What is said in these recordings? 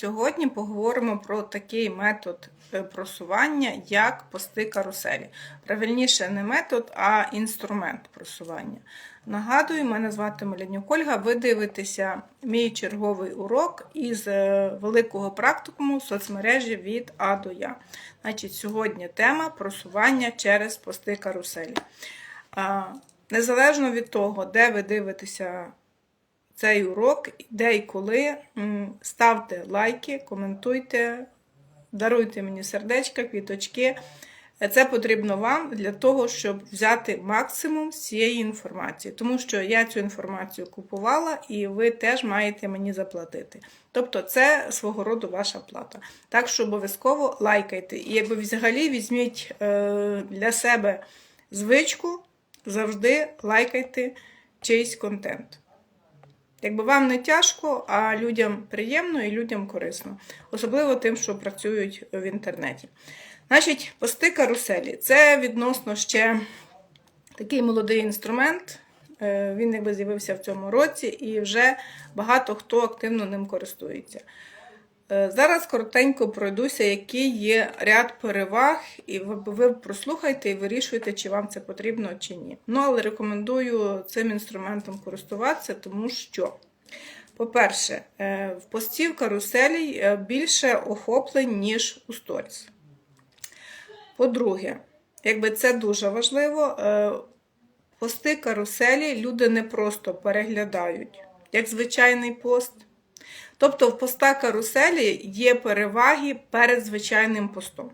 Сьогодні поговоримо про такий метод е, просування, як пости каруселі. Правильніше не метод, а інструмент просування. Нагадую, мене звати Мелянюк Ольга. Ви дивитеся мій черговий урок із е, великого практикуму соцмережі від А до Я. Значить, сьогодні тема просування через пости каруселі. Незалежно від того, де ви дивитеся цей урок, де і коли. Ставте лайки, коментуйте, даруйте мені сердечка, квіточки. Це потрібно вам для того, щоб взяти максимум цієї інформації, тому що я цю інформацію купувала і ви теж маєте мені заплатити. Тобто це свого роду ваша плата. Так що обов'язково лайкайте. І якби взагалі візьміть е, для себе звичку, завжди лайкайте чийсь контент. Якби вам не тяжко, а людям приємно і людям корисно, особливо тим, що працюють в інтернеті. Значить, пости каруселі це відносно ще такий молодий інструмент. Е, Він якби з'явився в цьому році, і вже багато хто активно ним користується. Е, Зараз коротенько пройдуся, які є ряд переваг, і ви, прослухайте і вирішуйте, чи вам це потрібно чи ні. Ну, але рекомендую цим інструментом користуватися, тому що, по-перше, е, в постів каруселі е, більше охоплень, ніж у сторіс. По-друге, якби це дуже важливо, пости каруселі люди не просто переглядають, як звичайний пост. Тобто в поста каруселі є переваги перед звичайним постом.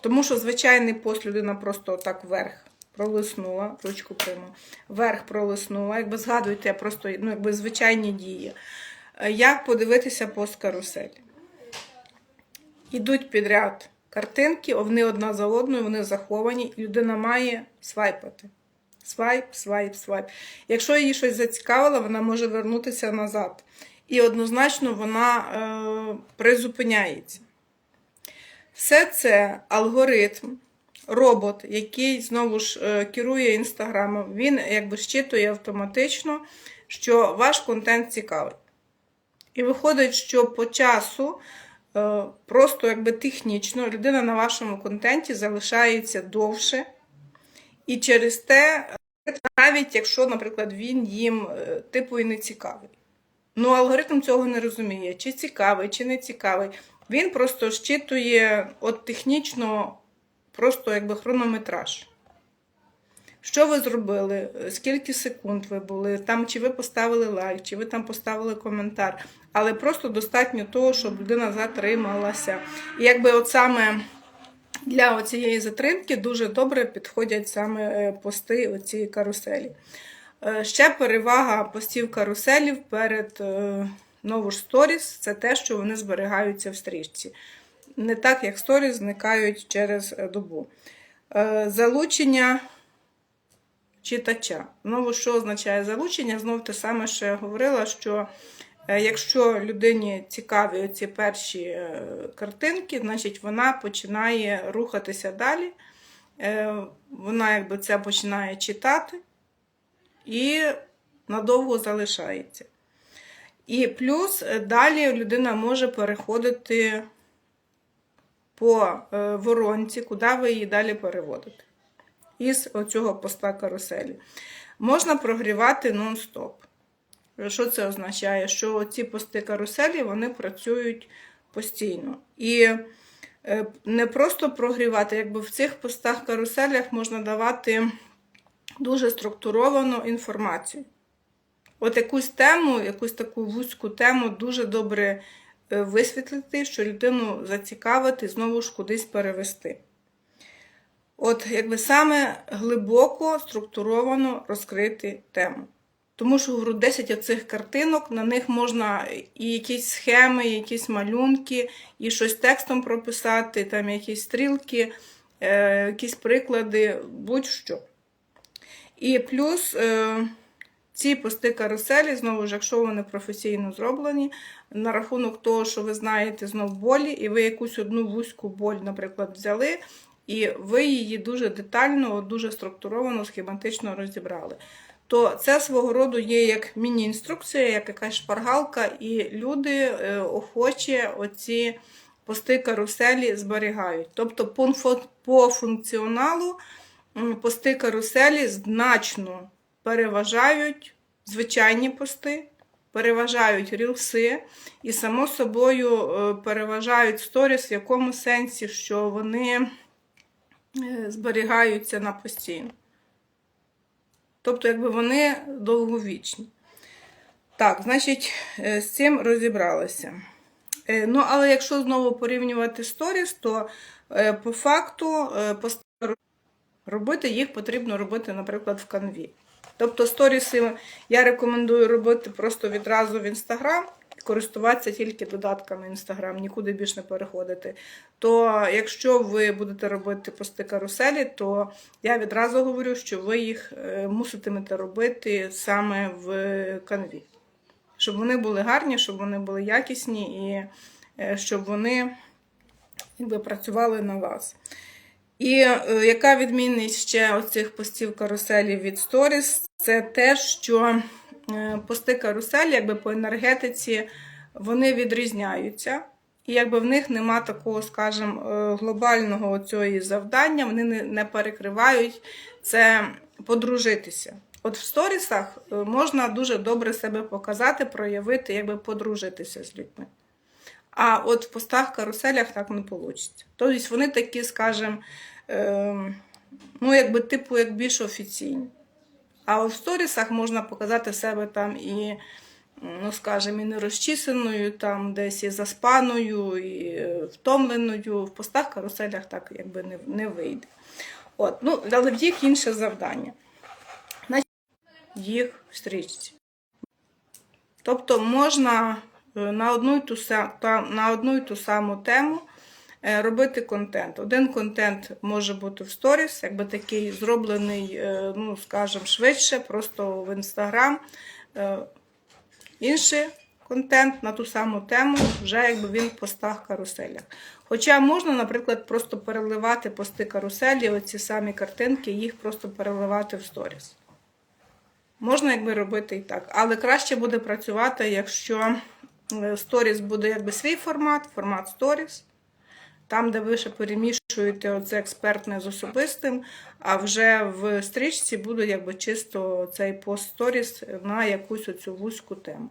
Тому що звичайний пост людина просто отак вверх пролиснула, ручку прямо, вверх пролиснула. Якби згадуйте просто ну, якби звичайні дії. Е, Як подивитися пост каруселі? Ідуть підряд картинки, вони одна за одною, вони заховані, людина має свайпати. Свайп, свайп, свайп. Якщо її щось зацікавило, вона може вернутися назад. І однозначно вона е, призупиняється. Все це алгоритм, робот, який знову ж е, керує інстаграмом, він якби щитує автоматично, що ваш контент цікавий. І виходить, що по часу, е, просто якби технічно, людина на вашому контенті залишається довше. І через те, навіть якщо, наприклад, він їм е, типу і не цікавий. Ну, алгоритм цього не розуміє, чи цікавий, чи не цікавий. Він просто щитує от технічно, просто якби хронометраж. Що ви зробили? Скільки секунд ви були? Там чи ви поставили лайк, чи ви там поставили коментар. Але просто достатньо того, щоб людина затрималася. І якби от саме для цієї затримки дуже добре підходять саме е, пости оці каруселі. Е, Ще перевага постів каруселів перед е, нову ж сторіс це те, що вони зберігаються в стрічці. Не так, як сторіс зникають через е, добу. Залучення читача. Знову, що означає залучення? Знову те саме, що я говорила, що якщо людині цікаві оці перші картинки, значить вона починає рухатися далі. Вона якби це починає читати і надовго залишається. І плюс е, далі людина може переходити по е, воронці, куди ви її далі переводите. Із оцього поста каруселі. Можна прогрівати нон-стоп. Що це означає? Що ці пости каруселі вони працюють постійно. І е, не просто прогрівати, якби в цих постах каруселях можна давати дуже структуровану інформацію. От якусь тему, якусь таку вузьку тему дуже добре е, висвітлити, що людину зацікавити, знову ж кудись перевести. От, якби саме глибоко, структуровано розкрити тему. Тому що говорю, 10 оцих картинок, на них можна і якісь схеми, і якісь малюнки, і щось текстом прописати, там якісь стрілки, е, якісь приклади, будь-що. І плюс е, ці пости каруселі, знову ж, якщо вони професійно зроблені, на рахунок того, що ви знаєте знов болі, і ви якусь одну вузьку боль, наприклад, взяли, і ви її дуже детально, дуже структуровано, схематично розібрали. то це свого роду є як міні-інструкція, як якась шпаргалка, і люди е, охоче оці пости каруселі зберігають. Тобто по, функціоналу пости каруселі значно переважають звичайні пости, переважають рілси і, само собою, е, переважають сторіс в якому сенсі, що вони е, зберігаються на постійно. Тобто, якби вони довговічні. Так, значить, е, з цим розібралися. Ну, але якщо знову порівнювати сторіс, то по факту робити їх потрібно робити, наприклад, в канві. Тобто сторіси я рекомендую робити просто відразу в Інстаграм, користуватися тільки додатками Інстаграм, нікуди більш не переходити. То якщо ви будете робити пости каруселі, то я відразу говорю, що ви їх е, муситимете робити саме в канві. Щоб вони були гарні, щоб вони були якісні і е, щоб вони якби, працювали на вас. І е, яка відмінність ще оцих постів каруселі від Stories? Це те, що е, пости каруселі, якби по енергетиці, вони відрізняються. І якби в них нема такого, скажімо, е, глобального цього завдання, вони не, перекривають це подружитися. От в сторісах можна дуже добре себе показати, проявити, якби подружитися з людьми. А от в постах каруселях так не вийде. Тобто вони такі, скажімо, е, ну, якби типу як більш офіційні. А в сторісах можна показати себе там і, ну, скажімо, і нерозчісаною, там десь і заспаною, і втомленою. В постах каруселях так якби не, не вийде. От, ну, але в їх інше завдання. Значить, їх в стрічці. Тобто можна на одну й ту, на одну й ту саму тему е, робити контент. Один контент може бути в сторіс, якби такий зроблений, е, ну, скажімо, швидше, просто в інстаграм. Е, Інший контент на ту саму тему, вже якби він в постах каруселях. Хоча можна, наприклад, просто переливати пости каруселі, оці самі картинки, їх просто переливати в сторіс. Можна якби робити і так, але краще буде працювати, якщо е, сторіс буде якби свій формат, формат сторіс, там, де ви ще перемішуєте оце експертне з особистим, а вже в стрічці буде якби чисто цей пост сторіс на якусь оцю вузьку тему.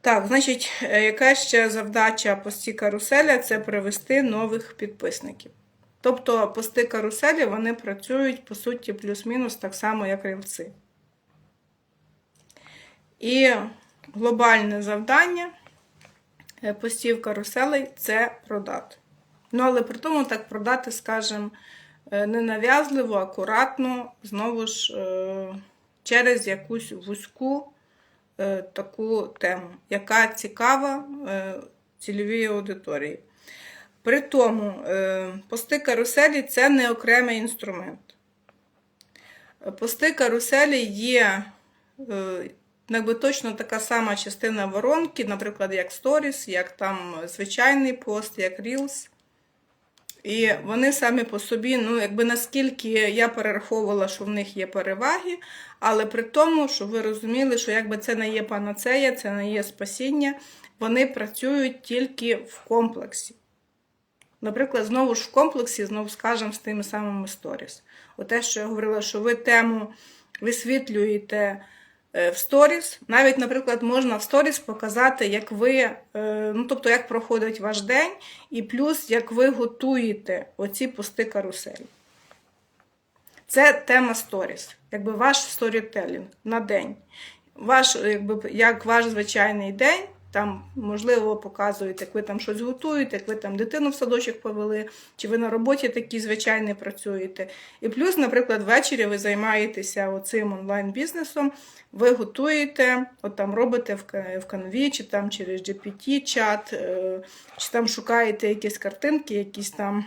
Так, значить, е, яка ще завдача пості каруселя це привести нових підписників. Тобто пости каруселі вони працюють, по суті, плюс-мінус так само, як рілці. І глобальне завдання е, постів каруселей це продати. Ну, але при тому так продати, скажімо, е, ненав'язливо, акуратно, знову ж е, через якусь вузьку таку тему, яка цікава цільовій аудиторії. При тому, пости каруселі це не окремий інструмент. Пости каруселі є якби точно така сама частина воронки, наприклад, як Stories, як там звичайний пост, як Reels. І вони самі по собі, ну, якби наскільки я перераховувала, що в них є переваги, але при тому, щоб ви розуміли, що якби це не є панацея, це не є спасіння, вони працюють тільки в комплексі. Наприклад, знову ж в комплексі, знову скажемо, з тими самими сторіс. Оте, що я говорила, що ви тему висвітлюєте в сторіс. Навіть, наприклад, можна в сторіс показати, як ви, е, ну тобто, як проходить ваш день, і плюс, як ви готуєте оці пусти каруселі. Це тема сторіс, якби ваш сторітелінг на день. Ваш, якби, як ваш звичайний день, там, можливо, показують, як ви там щось готуєте, як ви там дитину в садочок повели, чи ви на роботі такі звичайний працюєте. І плюс, наприклад, ввечері ви займаєтеся оцим онлайн-бізнесом, ви готуєте, от там робите в канві, чи там через GPT-чат, е, чи там шукаєте якісь картинки, якісь там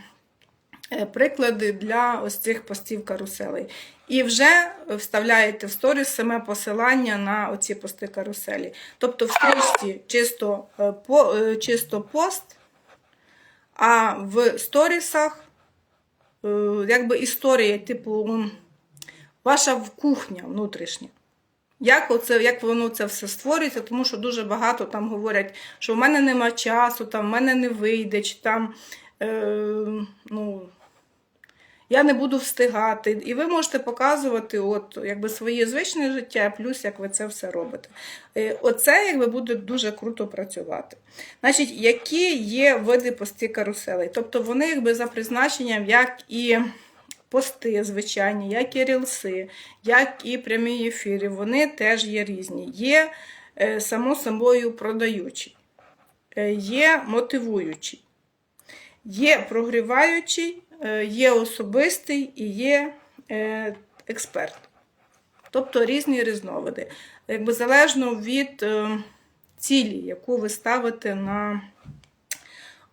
приклади для ось цих постів каруселей. І вже вставляєте в сторіс саме посилання на оці пости каруселі. Тобто в стрічці чисто, е, по, е, чисто пост, а в сторісах е, якби історія, типу, ваша кухня внутрішня. Як, оце, як воно це все створюється, тому що дуже багато там говорять, що в мене нема часу, там в мене не вийде, чи там е, ну, я не буду встигати. І ви можете показувати от, якби, своє звичне життя, плюс як ви це все робите. Е, Оце якби, буде дуже круто працювати. Значить, які є види пости каруселей? Тобто вони якби, за призначенням, як і пости звичайні, як і рілси, як і прямі ефіри, вони теж є різні. Є, е, само собою, продаючі, е, є мотивуючі, є прогріваючий, е, є особистий і є е, експерт. Тобто різні різновиди. Якби залежно від е, цілі, яку ви ставите на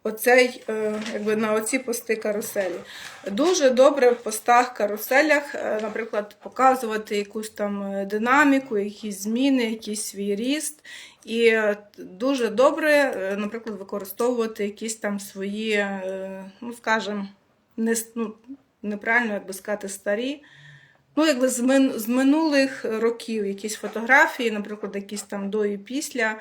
оцей, е, якби на оці пости каруселі. Дуже добре в постах каруселях, е, наприклад, показувати якусь там е, динаміку, якісь зміни, якийсь свій ріст. І е, дуже добре, е, наприклад, використовувати якісь там свої, е, ну скажімо, не, ну, неправильно, як сказати, старі. Ну, якби з, мин, з минулих років якісь фотографії, наприклад, якісь там до і після,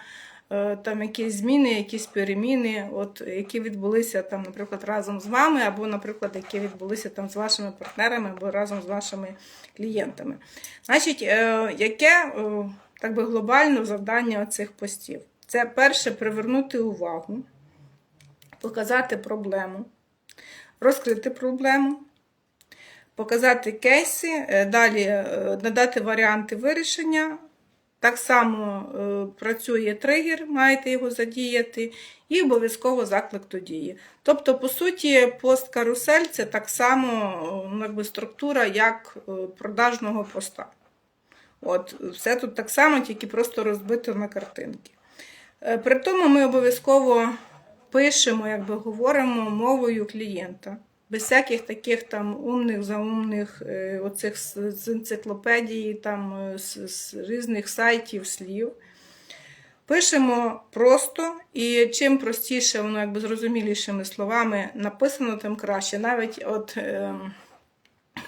е, там якісь зміни, якісь переміни, от, які відбулися там, наприклад, разом з вами, або, наприклад, які відбулися там з вашими партнерами, або разом з вашими клієнтами. Значить, е, яке е, так би глобальне завдання цих постів? Це перше привернути увагу, показати проблему, розкрити проблему показати кейси, е, далі е, надати варіанти вирішення. Так само е, працює тригер, маєте його задіяти, і обов'язково заклик до дії. Тобто, по суті, пост-карусель це так само ну, якби структура, як продажного поста. От, все тут так само, тільки просто розбито на картинки. При тому ми обов'язково пишемо, якби говоримо мовою клієнта. Без всяких таких там умних, заумних е, оцих з з енциклопедії, там, е, з, з різних сайтів, слів. Пишемо просто, і чим простіше, воно якби зрозумілішими словами написано, тим краще. Навіть от ем,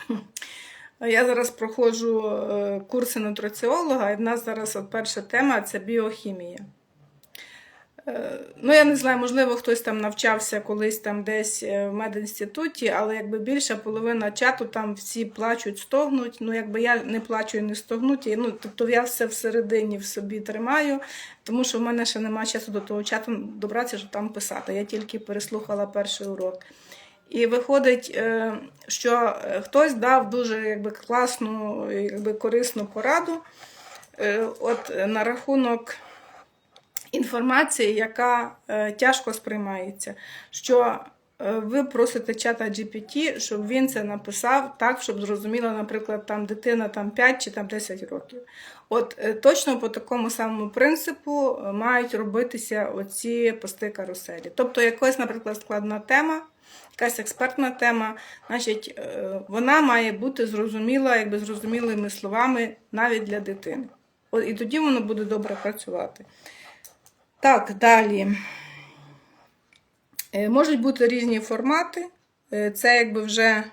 я зараз проходжу е, курси нутриціолога, і в нас зараз от перша тема це біохімія. Е, Ну, я не знаю, можливо, хтось там навчався колись там десь е, в медінституті, але якби більша половина чату там всі плачуть, стогнуть. Ну, якби я не плачу і не стогнуть. І, ну, тобто я все всередині в собі тримаю, тому що в мене ще немає часу до того чату добратися, щоб там писати. Я тільки переслухала перший урок. І виходить, е, що хтось дав дуже якби, класну, якби, корисну пораду. От на рахунок інформації, яка е, тяжко сприймається. Що е, ви просите чата GPT, щоб він це написав так, щоб зрозуміла, наприклад, там дитина там 5 чи там 10 років. От е, точно по такому самому принципу мають робитися оці пости каруселі. Тобто, якась, наприклад, складна тема. Якась експертна тема, значить, вона має бути зрозуміла, якби зрозумілими словами навіть для дитини. От, і тоді воно буде добре працювати. Так, далі. Е, Можуть бути різні формати. Е, Це якби вже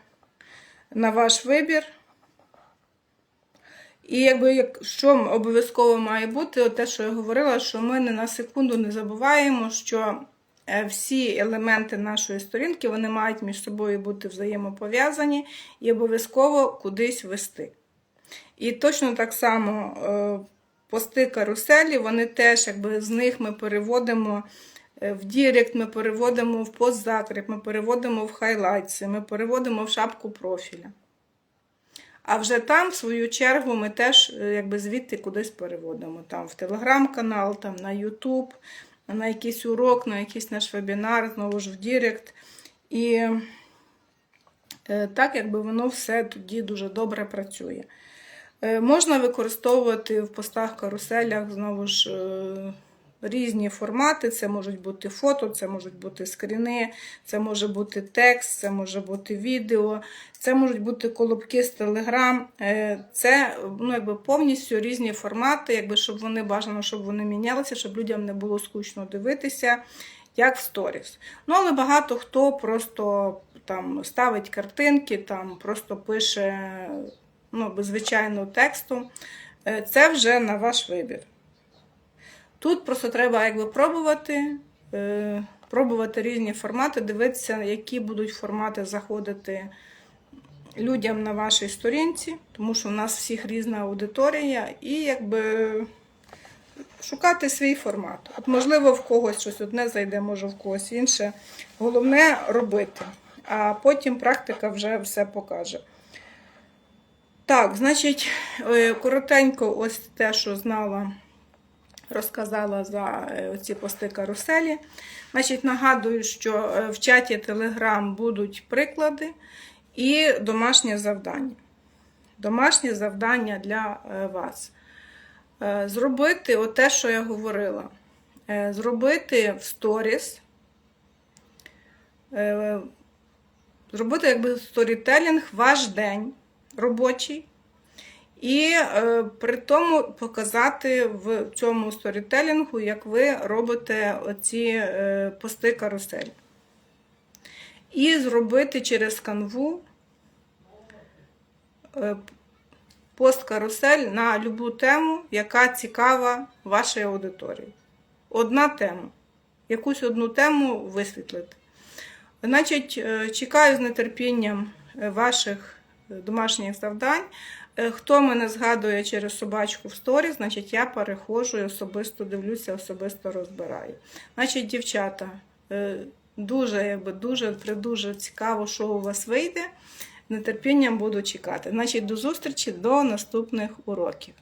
на ваш вибір. І якби як, що обов'язково має бути, те, що я говорила, що ми не на секунду не забуваємо, що е, всі елементи нашої сторінки вони мають між собою бути взаємопов'язані і обов'язково кудись вести. І точно так само пости каруселі, вони теж, якби з них ми переводимо е, в Дірект, ми переводимо в постзакріп, ми переводимо в хайлайтси, ми переводимо в шапку профіля. А вже там, в свою чергу, ми теж е, якби звідти кудись переводимо. Там в телеграм-канал, там на Ютуб, на якийсь урок, на якийсь наш вебінар, знову ж в Дірект. І е, так, якби воно все тоді дуже добре працює. Е, Можна використовувати в постах каруселях знову ж е, різні формати. Це можуть бути фото, це можуть бути скріни, це може бути текст, це може бути відео, це можуть бути колобки з Телеграм. Це ну, якби повністю різні формати, якби, щоб вони бажано, щоб вони мінялися, щоб людям не було скучно дивитися, як в сторіс. Ну, але багато хто просто там ставить картинки, там просто пише ну, звичайного тексту. Е, Це вже на ваш вибір. Тут просто треба якби пробувати, е, пробувати різні формати, дивитися, які будуть формати заходити людям на вашій сторінці, тому що в нас всіх різна аудиторія, і якби шукати свій формат. От, можливо, в когось щось одне зайде, може в когось інше. Головне робити, а потім практика вже все покаже. Так, значить, е, коротенько, ось те, що знала, розказала за е, ці пости каруселі. Значить, нагадую, що е, в чаті Telegram будуть приклади і домашнє завдання. Домашнє завдання для вас. Зробити те, що я говорила. Зробити в сторіс. Зробити якби сторітелінг ваш день робочий. І е, при тому показати в цьому сторітелінгу, як ви робите оці е, пости карусель. І зробити через канву е, пост карусель на любу тему, яка цікава вашій аудиторії. Одна тема. Якусь одну тему висвітлити. Значить, е, чекаю з нетерпінням е, ваших домашніх завдань. Е, Хто мене згадує через собачку в сторі, значить я переходжу і особисто дивлюся, особисто розбираю. Значить, дівчата, е, дуже, якби дуже, дуже цікаво, що у вас вийде. Нетерпінням буду чекати. Значить, до зустрічі до наступних уроків.